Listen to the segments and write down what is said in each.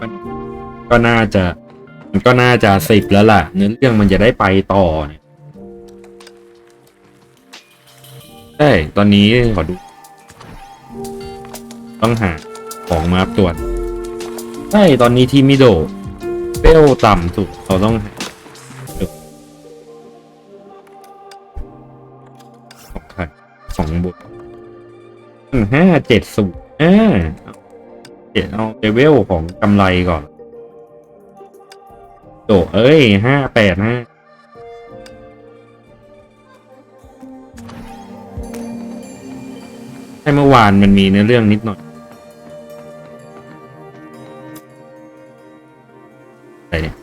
มันก็น่าจะ มันก็น่าจะสิบแล้วล่ะ เนื้อเรื่องมันจะได้ไปต่อเนี่ยใช่ตอนนี้ขอดู ต้องหาของมาตรวจใช่ตอนนี้ที่มิโดเปลต่ำสุดเราต้องหาของใครของบุตรห้าเจ็ดสูอ่า เอาเลเวลของกำไรก่อนโตเอ้ยห้าแปดห้าให้เมื่อวานมันมีในเรื่องนิดหน่อยไรเนี่ย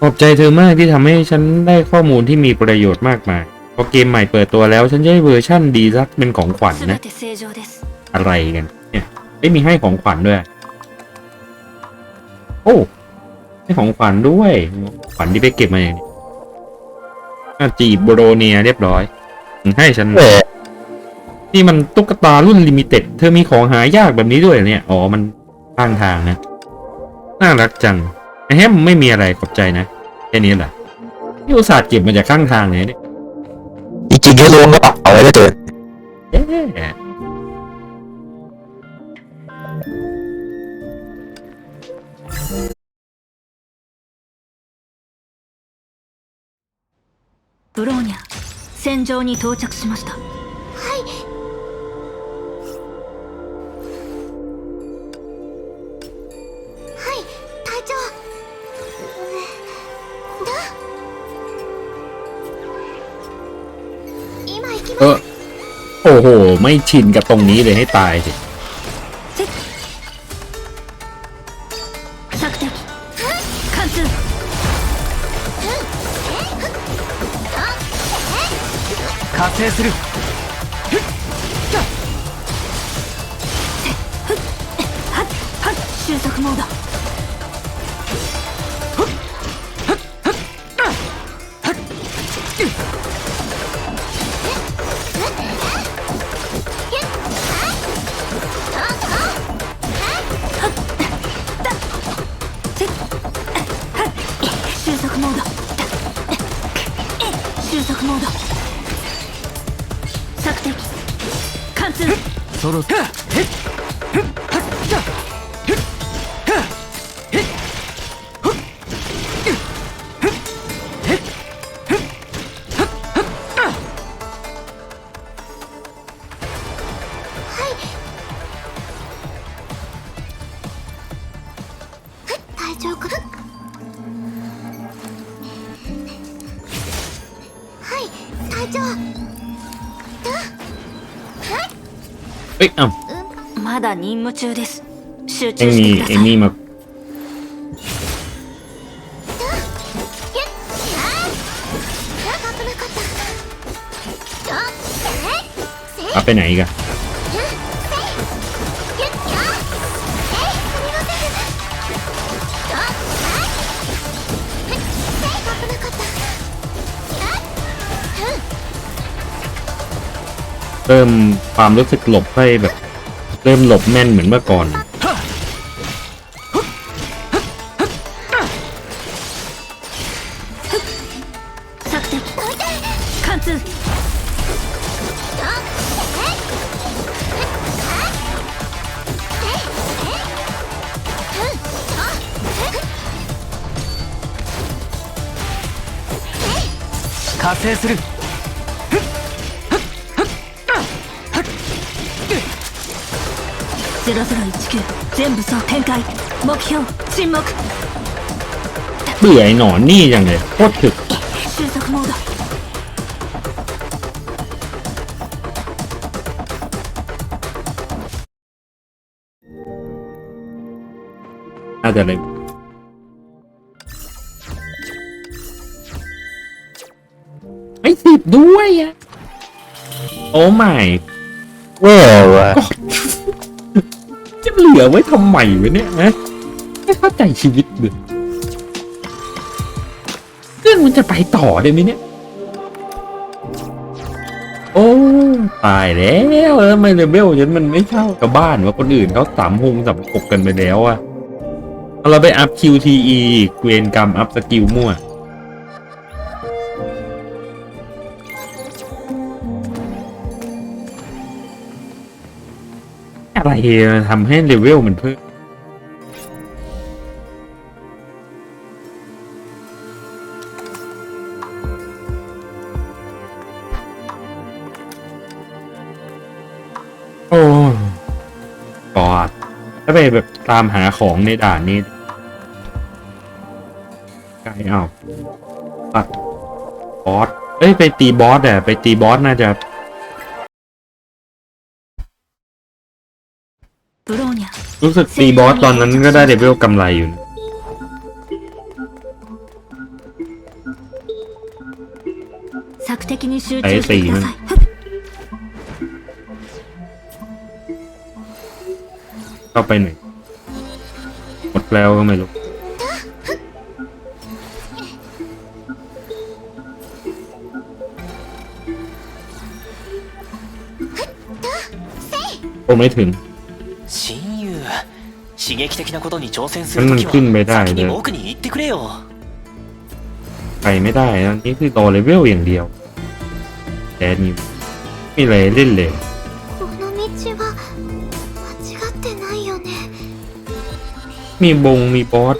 ขอบใจเธอมากที่ทำให้ฉันได้ข้อมูลที่มีประโยชน์มากมายพอเกมใหม่เปิดตัวแล้ว ฉันจะให้เวอร์ชั่นดีรักเป็นของขวัญนะ อะไรกันเนี่ย ไม่มีให้ของขวัญด้วย โอ้ให้ของขวัญด้วย ขวัญที่ไปเก็บมาอย่างนี้อะจีบโบโรเนียเรียบร้อยมึงให้ฉันแหมนี่มันตุ๊กตารุ่นลิมิเต็ด เธอมีของหายากแบบนี้ด้วยเหรอเนี่ย อ๋อ มันข้างทางนะ น่ารักจังไอ้แฮมไม่มีอะไรขอบใจนะ แค่นี้แหละนี่อุตส่าห์เก็บมาจากข้างทางเลยเนี่ยจริงๆแค่ล้วงกระเป๋าเอาไว้ก็เจอ ブローニャ戦場に到着しましたはい隊長だ今行き เอ ま อโอ้โห ไม่ชินกับตรงนี้เลยให้ตายสิ 制する。揃ったまだ任務中です集 เอ็ 中 ง し มี てくだ เอ็ さ งมี い มา 危なかったあえせ เอาไปไหนอีกัน えすみませんあえ危なかった เริ่มความรู้สึกหลบให้แบบ เริ่มหลบแม่นเหมือนเมื่อก่อน 索敵貫通加勢する 0019全部総展開目標沈黙 เบื่อไอ้หนอนนี่จังเลยโคตรถึก 収束モード น่าจะเลยไม่สิบด้วยอะโอ้ไม่ แย่ว่ะ จะเหลือไว้ทำไมวะเนี่ยนะไม่เข้าใจชีวิตเลยเรื่องมันจะไปต่อได้ไหมเนี่ย โอ้ตายแล้วแล้วทำไมเลเวลฉันมันไม่เท่ากับบ้านว่าคนอื่นเขาสามหงสามหกกันไปแล้วอะเราไปอัพ QTE อีกเวนกรรมอัพสกิลมั่ว อะไรทำให้เลเวลมันเพิ่มโอ้กอดถ้าไปแบบตามหาของในด่านนี้ไกลเอาปัดบอสเอ้ย ไปตีบอสอะไปตีบอสน่าจะ รู้สึกตีบอสตอนนั้นก็ได้เลเวลกำไรอยู่นะ 索敵に集中してください เข้าไปหน่อยหมดแล้วก็ไม่รู้ โอ้ไม่ถึง 親友 刺激的なことに挑戦すうんるときขึ้นไม่ได้ は先 เลย に僕に言ってくれよ ไปไม่ได้นะนี่คือรอเลเวลอย่างเดียว แต่นี่ไม่เลยเล่นเลย この道は間違ってないよね มีบงมีบอส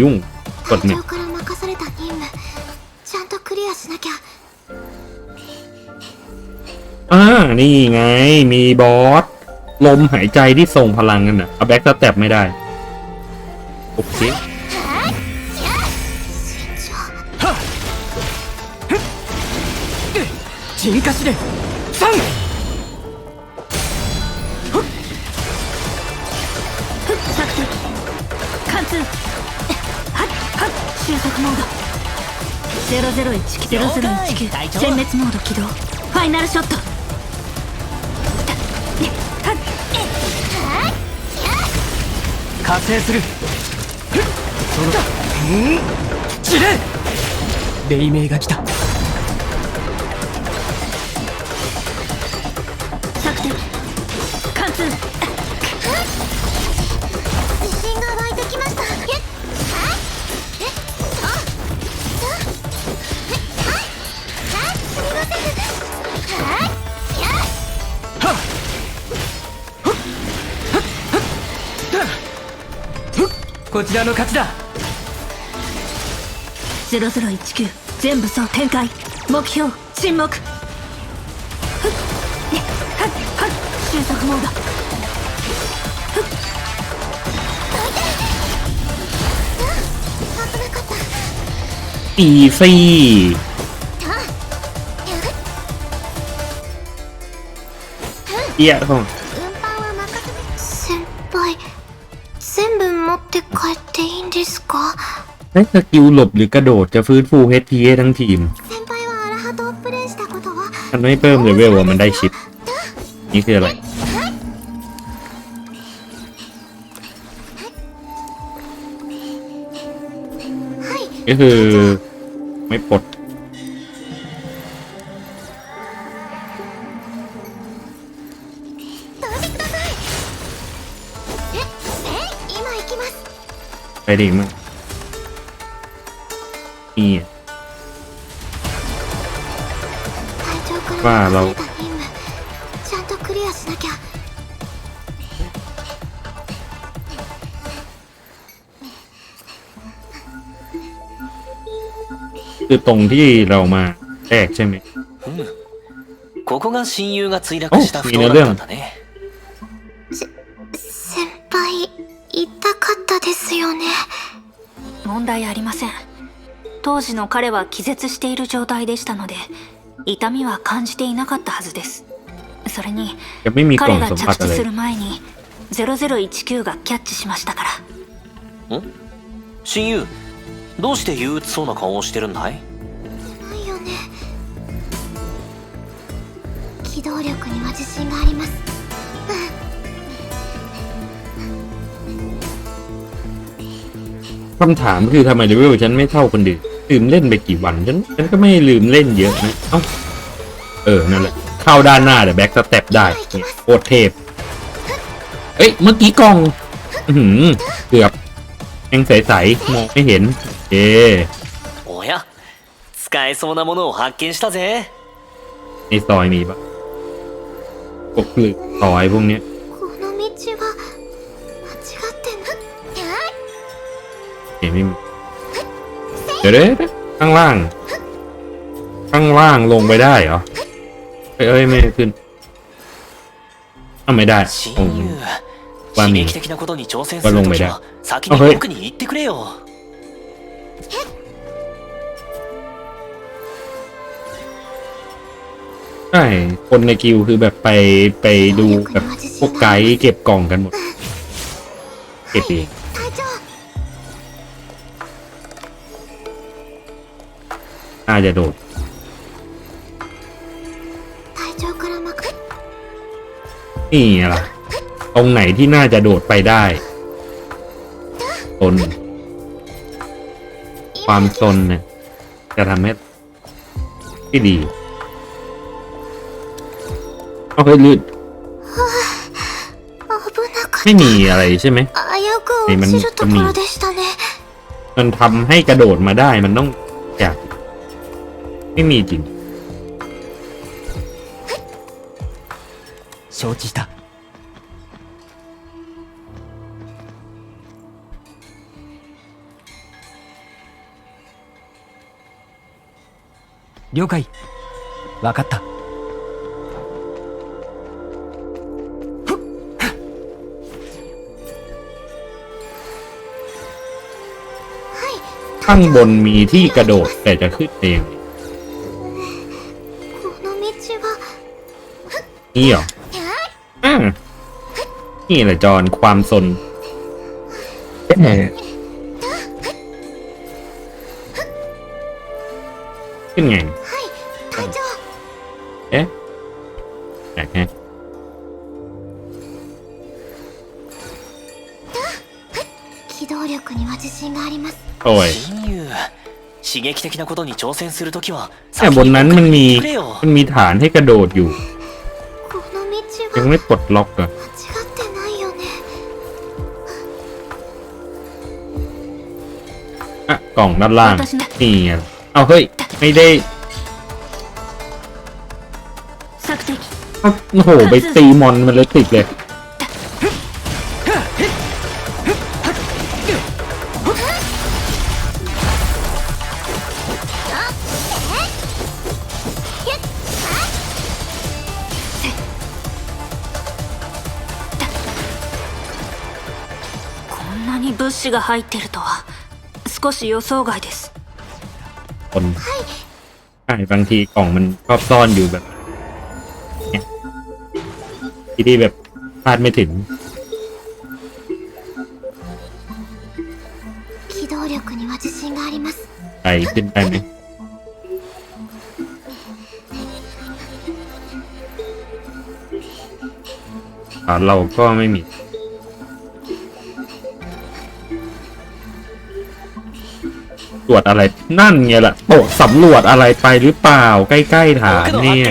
ยุ่งกดเมนอ่านี่ไง มีบอส ลมหายใจที่ส่งพลังกันนะเอาแบ็กสแตบไม่ได้ โอเคจิงกาชิเดน3 0019隊長殲滅モード起動。ファイナルショット。加勢する。そのうん試練黎明が来たこちらの勝ちだ。0019全部総展開。目標沈黙。収束モード。飛飞！一二三。 ใช้สกิลหลบหรือกระโดดจะฟื้นฟู HP ให้ทั้งทีมมันไม่เพิ่มเลเวลว่ามันได้ชิป นี่คืออะไร ก็คือไม่ปลดไปดีมั้ง นี่ 隊長かまああのら任された任務ちゃんとクリアしなきゃ คือตรงที่เรามาแรกใช่ไหม うんここが親友が墜落したお不当だったんだね先輩痛かったですよね問題ありません 当時の彼は気絶している状態でしたので痛みは感じていなかったはずですそれに จะไม่มีกล่อ 彼 ง が สัมผัส 着 อะไร 地する前に0019がキャッチしましたから親友どうして憂鬱そうな顔をしてるんだいないよね 動力には自信があります คำถามคือทำไมเลเวลฉันไม่เท่าคนอื่น ลืมเล่นไปกี่วันฉันฉันก็ไม่ลืมเล่นเยอะนะ เอ้า เออ นั่นแหละ เข้าด้านหน้าเดี๋ยวแบ็กสเต็ปได้เนี่ยโคตรเทพ เอ้ย เมื่อกี้กล่อง อื้อหือเกือบยังใสๆมองไม่เห็นเอ おや使えそうなものを発見したぜ ในซอยมีปะพวกหรือซอยพวกเนี้ย この道は間違ってないや เห็นไม่มีเ ดี๋ยวเด้ข้างล่าง ข้างล่างลงไปได้เหรอเอ้ยไม่ขึ้นอ้าไม่ได้ว่ามีว่าลงไม่ได้เฮ้ยใช่คนในกิวคือแบบไปไปดูแบบพวกไกด์เก็บกล่องกันหมด เก็บเอง น่าจะโดดนี่ล่ะ ตรงไหนที่น่าจะโดดไปได้ตนความตนเนี่ย จะทำให้ที่ดีเอาไปลืดไม่มีอะไรใช่ไหมไอ้มันจะมีมันทำให้กระโดดมาได้มันต้อง ไม่มีจริง 承知した了解分かったข้างบนมีที่กระโดดแต่จะขึ้นเอง นี่เหรออืมนี่แหละจอนความสนขึ้นไงเอ๊ะแปลกฮะโอ้ยแต่บนนั้นมันมีมันมีฐานให้กระโดดอยู่ ยังไม่ปลดล็อกเหรออะกล่องด้านล่างนี่อะเอาเฮ้ย ไม่ได้โอ้โห ไปตีมอนมันเลยติดเลย が入ってるとは少し予想外です คนใช่บางทีกล่องมันชอบซ่อนอยู่แบบเนี่ยที่ที่แบบคาดไม่ถึง 機動力には自信があります ไปขึ้นไปไหมอ่าเราก็ไม่มี ตรวจอะไรนั่นไงล่ะโตะสำรวจอะไรไปหรือเปล่าใกล้ๆฐานเนี่ย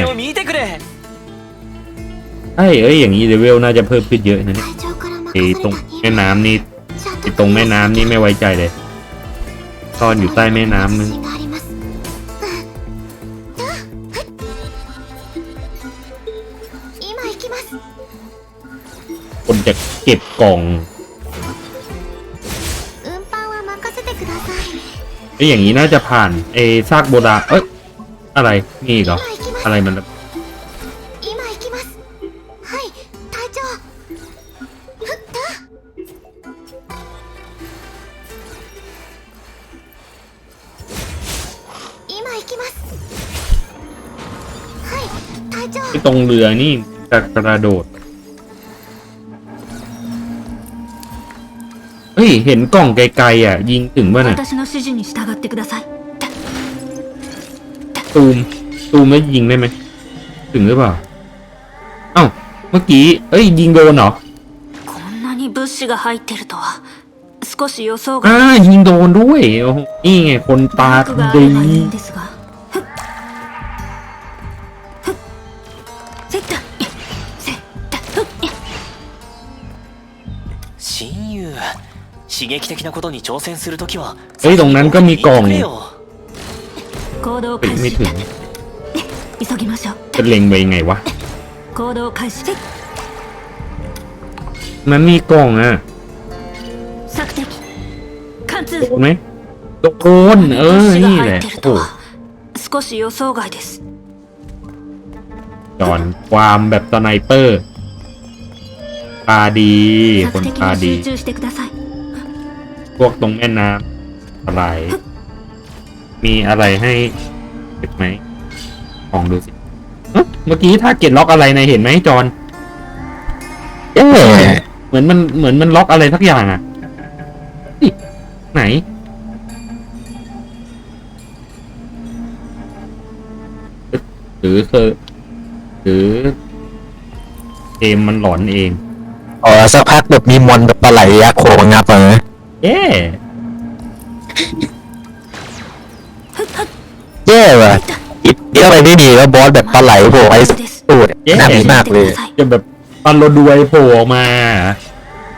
ใช่เอ้ยอย่างนี้เดเวลน่าจะเพิ่มขึ้นเยอะนะเนี่ยไอตรงแม่น้ำนี่ไอตรงแม่น้ำนี่ไม่ไว้ใจเลยซ่อนอยู่ใต้แม่น้ำนึงคนจะเก็บกล่อง ไอ้อย่างนี้น่าจะผ่านเอซากโบดาเอ้ยอะไรนี่เหรออะไรมันตรงเรือนี่จะกระโดด เห็นกล่องไกลๆอะ ยิงถึงป่ะน่ะตูม ตูมไม่ยิงได้ไหม ถึงหรือเปล่า เอ้า เมื่อกี้ เอ้ย ยิงโดนเหรออ่ายิงโดนด้วย นี่ไง คนตาดี 刺激的なことに挑戦するときは เฮ้ย ตรงนั้นก็มีกล่อง 先に言ってくれよ行動 เฮ้ย 開 ไม่ 始 ถึง 急ぎましょう จะเล็งไปยังไงวะ 行動開始 มันมีกล่องอ่ะ 索敵貫通 โดนไหมโดนเออ 物資 นี่ が แห 入 ละ ってる โอ้ とは少し予想外です จอนความแบบสไนเปอร์ ตาดี ค 索 น 敵 ตา に ดี 集中してください พวกตรงแม่น้ำอะไร มีอะไรให้เก็บไหมลองดูสิเอ๊ะเมื่อกี้ถ้าเก็ตล็อกอะไรนะเห็นไหมจอนเอ๊ะเหมือนมันเหมือนมันล็อกอะไรสักอย่างอะนี่ไหน หรือคือหรือเกมมันหลอนเองอ๋อสักพักแบบมีมอนแบบปลาไหลยักษ์โผล่มางับอะนะ เย้แย่ว่ะอิดเดียวอะไรไม่มีแล้วบอสแบบปลาไหลโผล่ไอ้ตูดน่ามีมากเลยจะแบบปันโรดวยโผล่ออกมา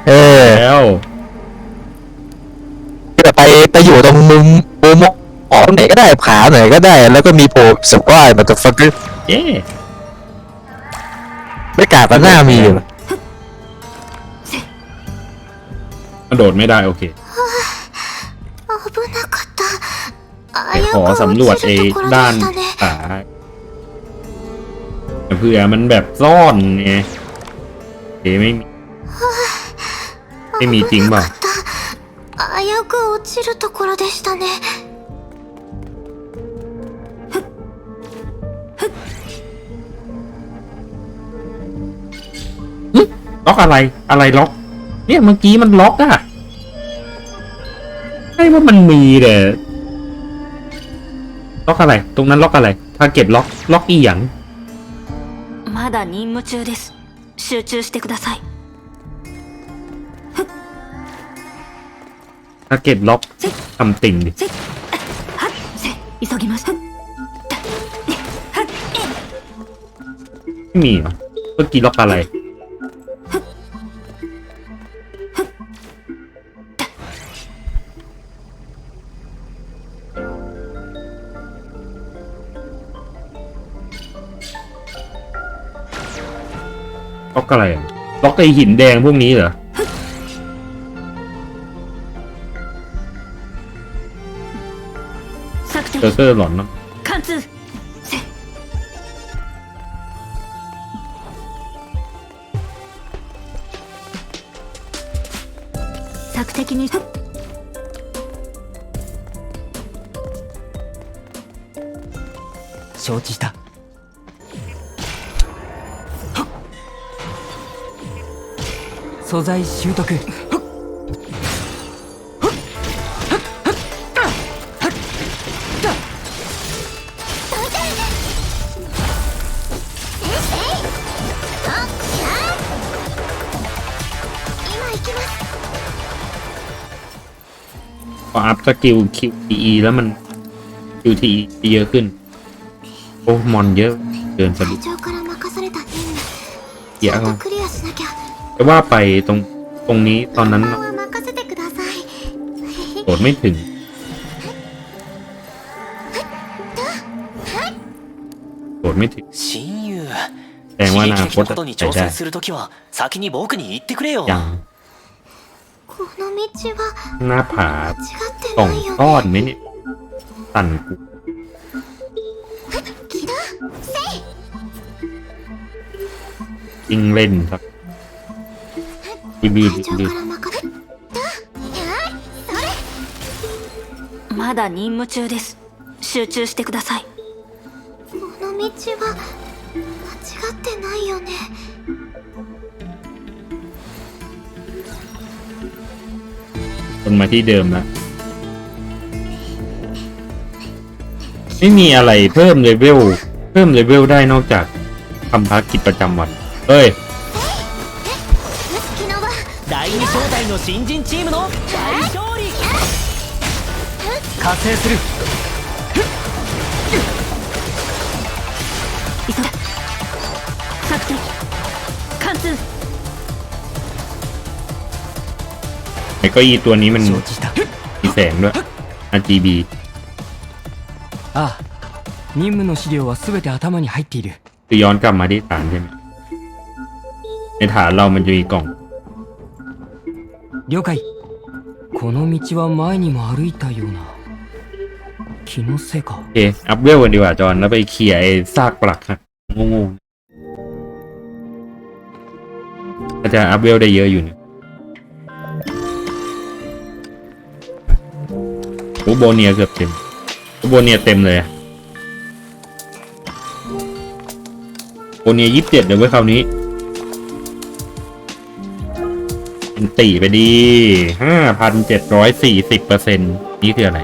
เออแล้วแบบไปไปอยู่ตรงมุมมุมอ๋อไหนก็ได้ผาไหนก็ได้ แล้วก็มีโผล่สปายมันก็ฟักเย้ไม่กล้ามันหน้ามีอยู่ กระโดดไม่ได้โอเค 危なかった แต่ 危 ขอ うく สำรวจ 落ち ไอ้ るところで ด้าน したね ขาเผื่อมันแบบซ่อนไงเอ๊ะไม่มี ไม่มีจริงเปล่า 危なかった危うく落ちるところでしたね ล็อกอะไร อะไรล็อก เนี่ยเมื่อกี้มันล็อกอะใช่ว่ามันมีแต่ล็อกอะไร ตรงนั้นล็อกอะไรทาร์เก็ตล็อกล็อกอีหยัง まだ任務中です集中してください ทาร์เก็ตล็อกทำติ่งดิ せっはっせ急ぎましょう ไม่มีเหรอเมื่อกี้ล็อกอะไร ล็อกอะไรอะล็อกไอหินแดงพวกนี้เหรอ索เจอ敵เซอร์หลอนเนอะ 材習得今行きます พออัพสกิล QTE แล้วมัน QTE เยอะขึ้น โอ้ มอนเยอะ เดินสะดุ 会 ด 長から任 จะว่าไปตรงตรงนี้ตอนนั้นเราโดดไม่ถึง โดดไม่ถึงแสดงว่าอนาคตจะได้ยังหน้าผาต่องก้อนไหมเนี่ยตันกูจริงเล่นครับ รีวิว 会長 รีวิว から任せたやいそれまだ任務中です集中してくださいこの道は間違ってないよね คนมาที่เดิมแล้วไม่มีอะไรเพิ่มเลเวล เพิ่มเลเวลได้นอกจากทำภารกิจประจำวัน เอ้ย 新人チームの大勝利加勢する急げ索敵貫通 ไอ้เก้าอี้ตัวนี้มัน 承知した มีแสงด้วย RGB ああ任務の資料は全て頭に入っている คือย้อนกลับมาที่ฐานใช่ไหมในฐานเรามันจะมีกล่อง 了解この道は前にも歩いたような気のせいか โอเค อัพเวลกันดีกว่าจอน แล้วไปเคลียร์ไอ้ซากปลักหักโง่ๆก็จะอัพเวลได้เยอะอยู่เนี่ยโอ้โบเนียเกือบเต็มโอ้โบเนียเต็มเลยอะโบเนียยี่สิบเจ็ดเลยเว้ยคราวนี้ เป็นตีไปดีห้าพันเจ็ดร้อยสี่สิบเปอร์เซ็นต์นี่คืออะไร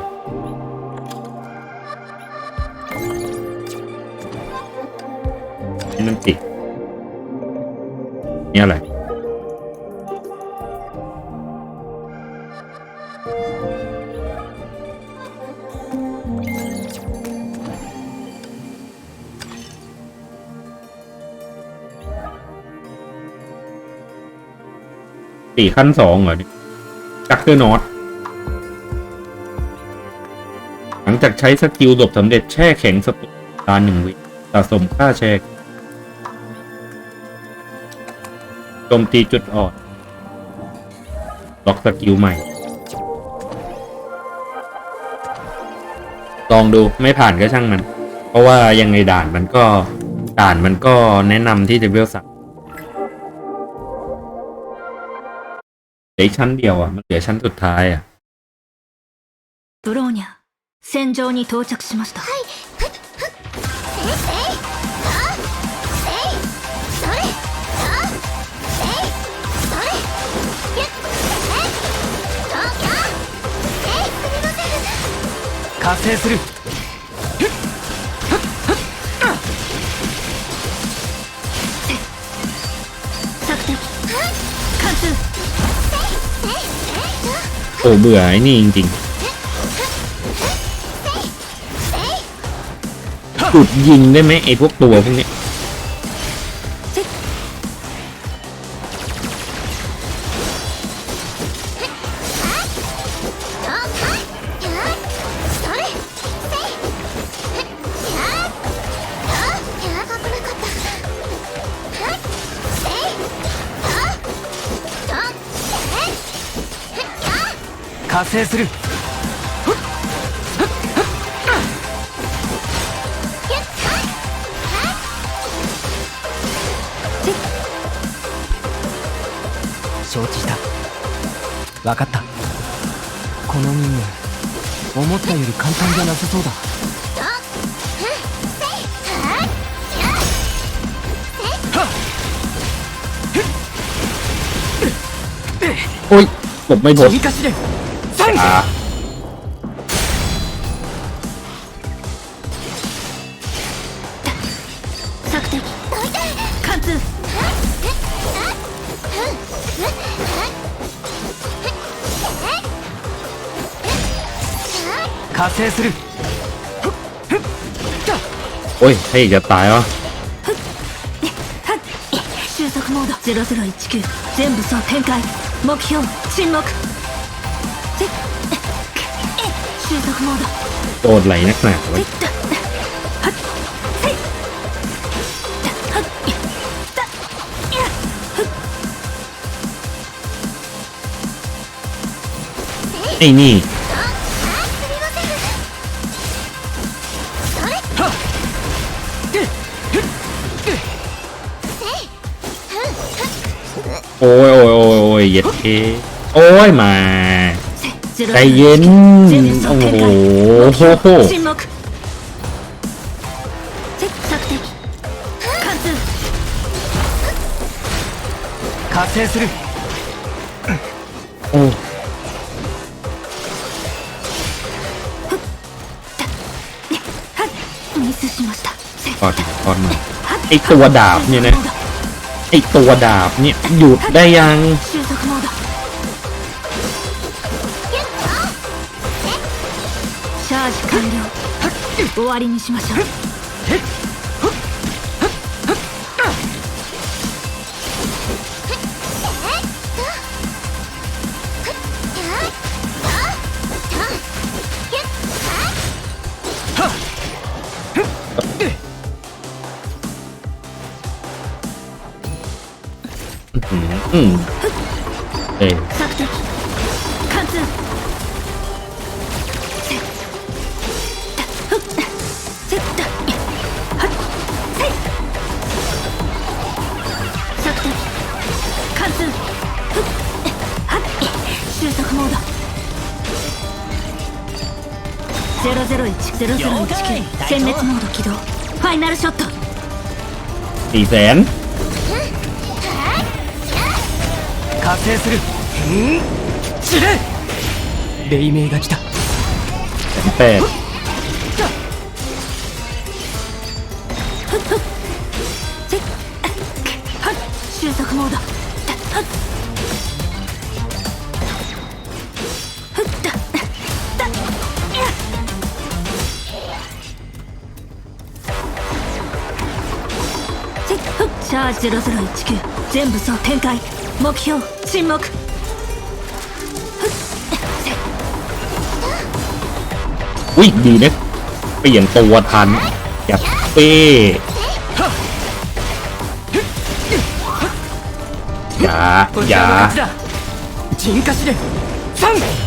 นี่มันติดนี่อะไร สี่ขั้นสองเหรอเนี่ยจักเกอร์นอตหลังจากใช้สกิลหลบสำเร็จแช่แข็งสตุตาหนึ่งวิสะสมค่าแช่โจมตีจุดอ่อนล็อกสกิลใหม่ ลองดูไม่ผ่านก็ช่างมัน เพราะว่ายังไงด่านมันก็ด่านมันก็แนะนำที่จะเวลสัก ลืออกชั้นเดียวอ่ะ มันเหลือชั้นสุดท้ายอ่ะ ブローニャ戦場に到着しましたせいせいさあせいそれさあせいそれゆっえいどうきゃせいすみません加勢する โอ้เบื่อไอ้นี่จริงๆจุดยิงได้ไหมไอ้พวกตัวพวกเนี้ย 承知した分かったこの任務思ったより簡単じゃなさそうだโอ้ยหลบไม่พ้น 飛びかしで3 อ่ 加勢する โอ้ยให้จะตายวะ 収束モード0019全武装展開目標沈黙せ収束モード โดดไหลนักหนาไว้ยไอ้นี่ เค โอ้ยมา ใจเย็น โอ้โหโหโหโอ้ก่อนก่อนมาไอตัวดาบเนี่ยนะไอตัวดาบเนี่ยหยุดได้ยัง チャージ完了。終わりにしましょう。อืม 009殲滅モード起動ファイナルショット。いいぜん加勢する。んレイメイが来た。0019全武装展開目標沈黙ふっせっ อุ้ยดีนะเปลี่ยนตัวทันอย่าเป้อย่า こち อย่า らの勝ちだ陣化試練3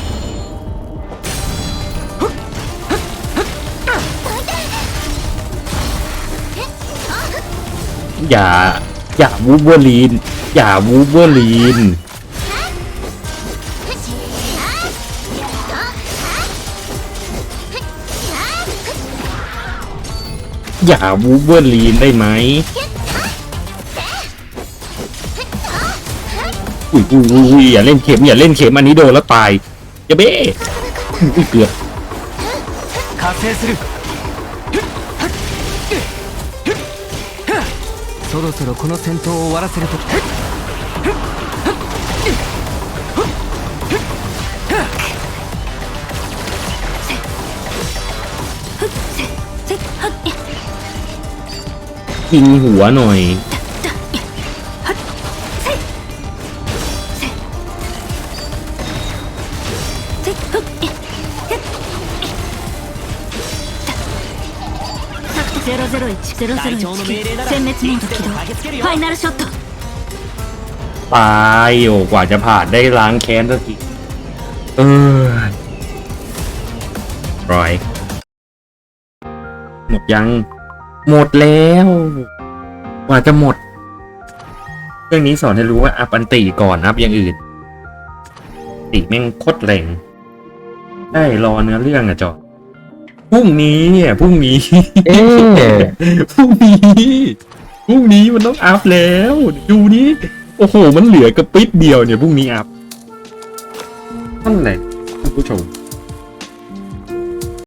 อย่า อย่าวูเวอร์ลีน อย่าวูเวอร์ลีน อย่าวูเวอร์ลีนได้ไหมอุ้ยอุ้ยอุ้ยอย่าเล่นเข็มอย่าเล่นเข็มอันนี้โดนแล้วตายอย่าเบ้อุ้ยเกือบ ろそろこの戦闘を終わらせるときふっせっせっはっいや ยิงหัวหน่อย だ作戦001-0019隊長の命令なら殲滅モード起いつでも動駆けつけるよファイナルショット ตายโอ้กว่าจะผ่านได้ล้างแค้นสักทีเออร้อย หมดยัง หมดแล้ว กว่าจะหมด เรื่องนี้สอนให้รู้ว่าอัพอันติก่อนอัพอย่างอื่นติแม่งโคตรแรงได้รอเนื้อเรื่องอะจอ พรุ่งนี้เนี่ยพรุ่งนี้เอ๊ะพรุ่งนี้พรุ่งนี้มันต้องอัพแล้ว ดูนี่โอ้โห มันเหลือกระปิดเดียวเนี่ยพรุ่งนี้อัพนั่นแหละท่านผู้ชม